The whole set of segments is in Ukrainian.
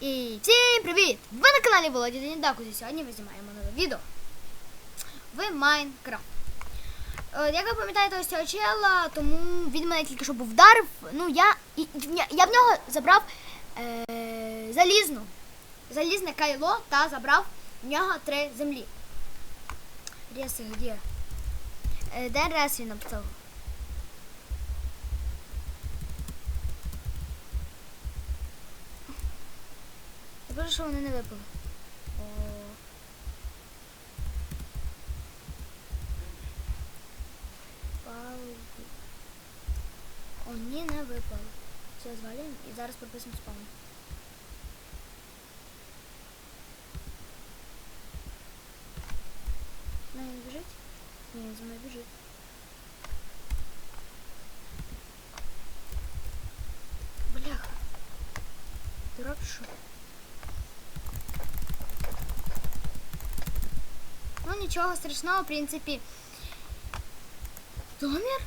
І всім привіт! Ви на каналі Володя Денідаку. І сьогодні ми знімаємо нове відео в Майнкрафт. Е, Як ви пам'ятаєте ось цього чела, тому він мене тільки що був вдарив. Ну, я, я, я в нього забрав е, залізну. Залізне кайло та забрав в нього три землі. Реси, де? Е, Де рес він написав? Я бачу, що вони не випали. О. Паузи. О, ні, не випали. Все, звалюємо і зараз прописуємо спаун. Ну, він біжить? Ні, він за мною біжить. Бляха. Дурак що? Нічого страшного, в принципі. Домір?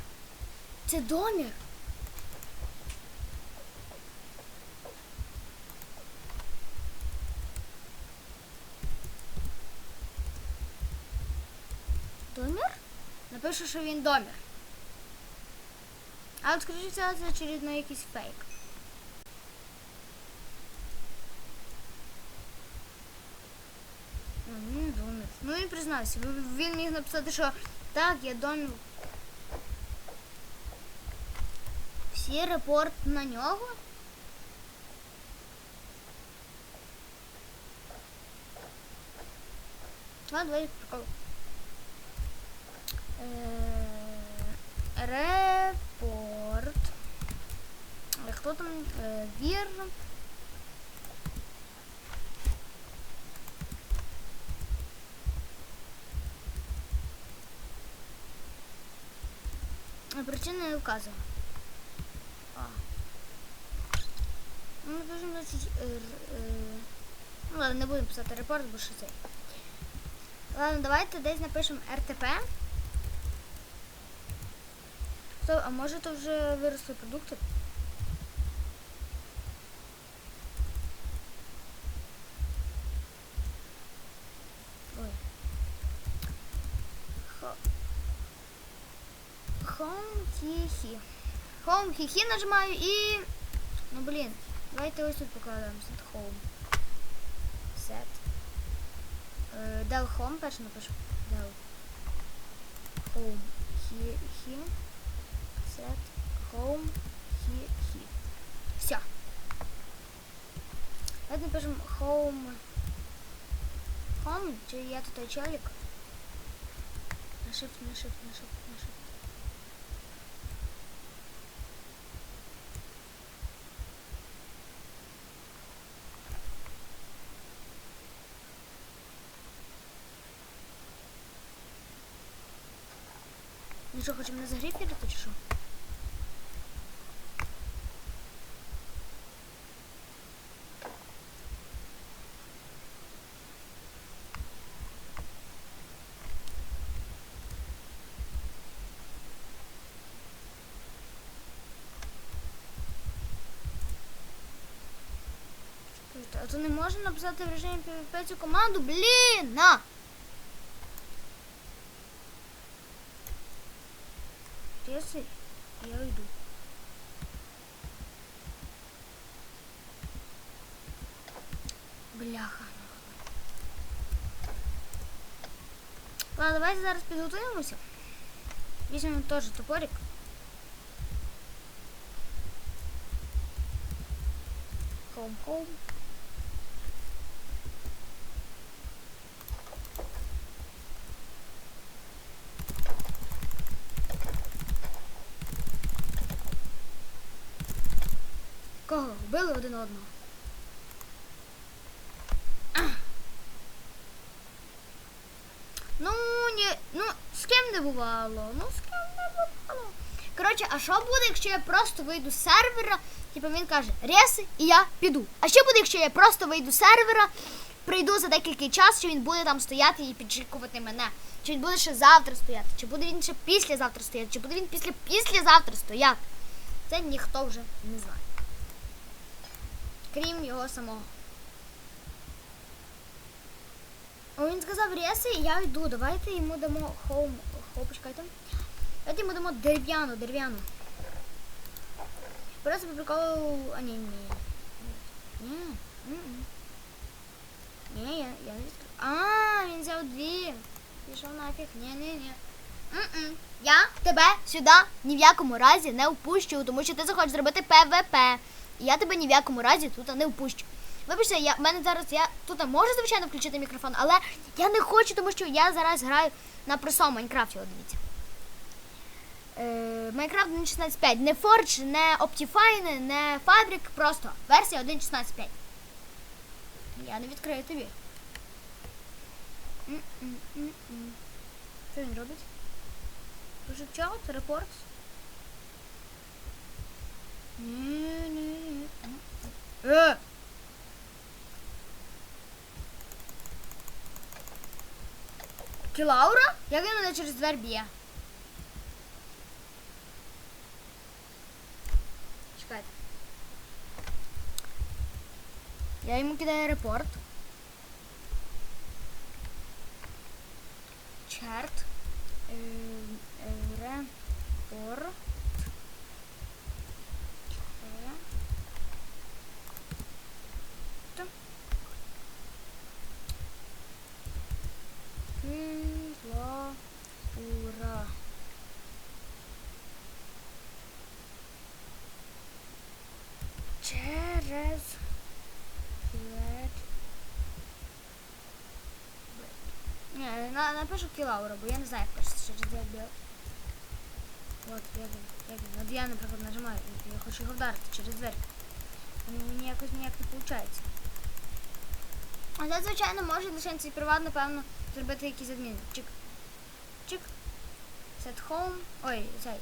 Це домір. Домір? Напишу, що він домір. А от скажіть, це очередно якийсь фейк. Ну, він домір. Ну він признався. Він міг написати, що так, я домір. Всі репорт на нього? Ладно, давай прикол. Е, Репорт. Хто там? Е, Вір. Е, Причина не вказана. А. Ну, дуже значить. Е, е, ну ладно, не будемо писати репорт, бо що це. Ладно, давайте десь напишемо РТП. Стоп, а може то вже виросли продукти? Home хі-хі. Home хі-хі нажимаю і... Ну блін, давайте ось тут покладаємо set home. Set. Е, Del home перше напишу. Del home хі-хі. Set home хі-хі. Все. Давайте напишемо home. Home, чи я тут той челік? На shift, на shift, на shift, на shift. Ну що, на загрів вірити чи що? А то не можна написати в режимі PvP цю команду? Блін! На! Если я уйду. Бляха. Ладно, давайте зараз підготуємося. Візьмемо теж топорик. Хоум-хоум. Вбили один одного. Ну, ні, ну, з ким не бувало. Ну, з ким не бувало. Коротше, а що буде, якщо я просто вийду з сервера? Типу він каже, реси, і я піду. А що буде, якщо я просто вийду з сервера, прийду за декілька час, що він буде там стояти і підчікувати мене? Чи він буде ще завтра стояти? Чи буде він ще післязавтра стояти? Чи буде він після післязавтра стояти? Це ніхто вже не знає крім його самого. О, він сказав реси, я йду. Давайте йому дамо хоум. Хоу, почекайте. Давайте йому дамо дерев'яну, дерев'яну. Просто по приколу. А ні, ні. Ні. м-м. Ні, я, я не відкрив. А, він взяв дві. Пішов нафіг. Ні, ні, ні. М-м. Я тебе сюди ні в якому разі не впущу, тому що ти захочеш зробити ПВП. Я тебе ні в якому разі тут не впущу. Вибачте, я в мене зараз я тут можу звичайно включити мікрофон, але я не хочу, тому що я зараз граю на просо Майнкрафті, дивіться. Е, Майнкрафт 1.16.5. Не Forge, не Optifine, не Fabric, просто версія 1.16.5. Я не відкрию тобі. Що він робить? Дуже чаут, репорт. Ні-ні-ні. Е! Лаура? Як він мене через двер б'є? Чекайте. Я йому кидаю репорт. Чарт. Е, е, Репорт. Чарт. Кілаура. Через на, напишу кілаура, бо я не знаю, як пишеться через Red Bill. От, як він. От я, наприклад, нажимаю, я хочу його вдарити через. Мені мені якось ніяк не виходить. А це, звичайно, може лише приват, напевно, зробити якісь адміни. Чик. Чик. Set home. Ой, цей.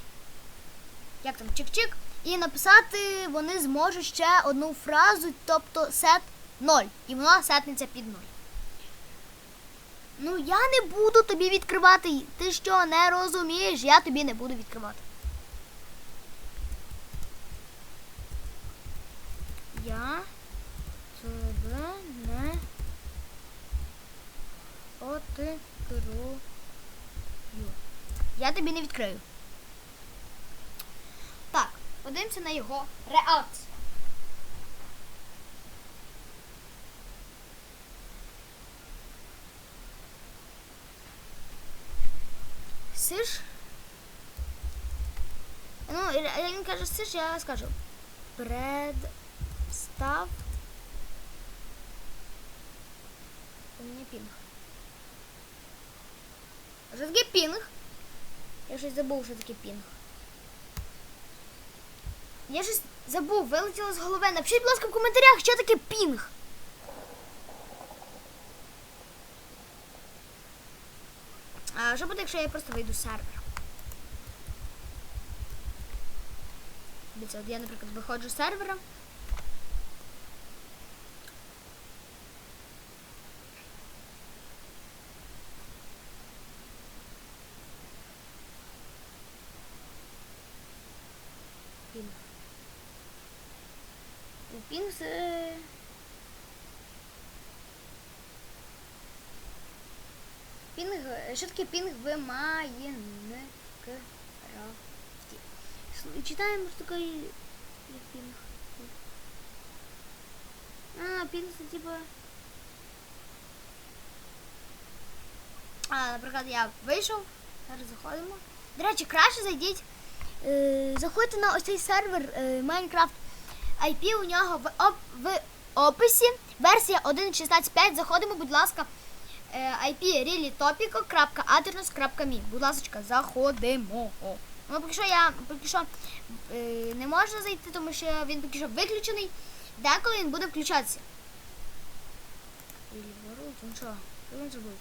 Як там? Чик-чик. І написати вони зможуть ще одну фразу, тобто set 0. І вона сетнеться під 0. Ну я не буду тобі відкривати. Ти що, не розумієш? Я тобі не буду відкривати. Я тебе не відкрию. Я тобі не відкрию. Так, подивимося на його реакцію. Сиш? Ну, він каже сиш, я скажу. Представ. У мене пінг. Що таке пінг? Я щось забув, що таке пінг. Я щось забув, вилетіло з голови. Напишіть, будь ласка, в коментарях, що таке пінг. А що буде, якщо я просто вийду з сервера? Дивіться, от я, наприклад, виходжу з сервера. Пінг. У пінг з... Пінг, що таке пінг в Майнкрафті? С- Читаємо, що таке пінг. А, пінг це типа... А, наприклад, я вийшов, зараз заходимо. До речі, краще зайдіть. Е, заходьте на ось цей сервер е, Minecraft. IP у нього в, оп, в описі. Версія 1.16.5. Заходимо, будь ласка. Е, IP reallytopico.aternos.me Будь ласка, заходимо. Ну, поки що я поки що е, не можна зайти, тому що він поки що виключений. Деколи він буде включатися. Він? Що він забув?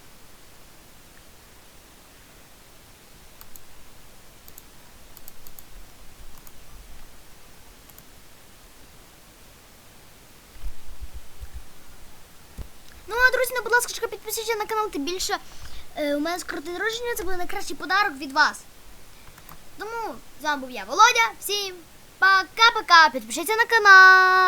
Ну, будь ласка, підписуйтесь на канал, тим більше е, у мене скоро день народження, це буде найкращий подарок від вас. Тому з вами був я, Володя. Всім пока-пока. Підпишіться на канал.